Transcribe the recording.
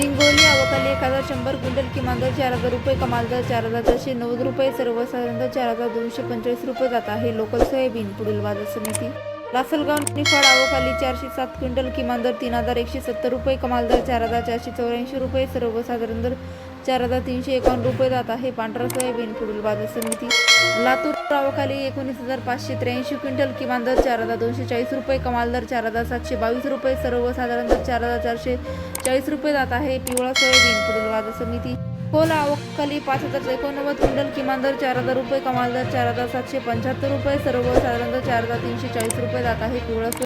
हिंगोली अवकाली एक हजार शंभर क्विंटल किमान दर चार हजार रुपये कमाल दर चार हजार चारशे नव्वद रुपये सर्वसाधारण दर चार हजार दोनशे पंचेचाळीस रुपये जात आहे. लोकल सोयाबीन पुढील बाजार समिती. लासलगाव निफाड अवकाली चारशे सात क्विंटल किमान दर तीन हजार एकशे सत्तर रुपये कमाल दर चार हजार चारशे चौऱ्याऐंशी रुपये सर्वसाधारण दर चार हजार तीनशे एकावन्न रुपये जात आहे. पांढरा सोयाबीन पुढील बाजार समिती. लातूर अवकाली एकोणीस हजार पाचशे त्र्याऐंशी क्विंटल किमान दर चार हजार दोनशे चाळीस रुपये कमाल दर चार हजार सातशे बावीस रुपये सर्वसाधारण दर चार हजार चारशे चाळीस रुपये जात आहे. पिवळा सोयाबीन पुढील बाजार समिती. कोला अवकाली पाच हजार एकोणनव्वद क्विंटल किमान दर चार हजार रुपये कमाल दर चार हजार सातशे पंच्याहत्तर रुपये सर्वसाधारण दर चार हजार तीनशे चाळीस रुपये जात आहे. पिवळा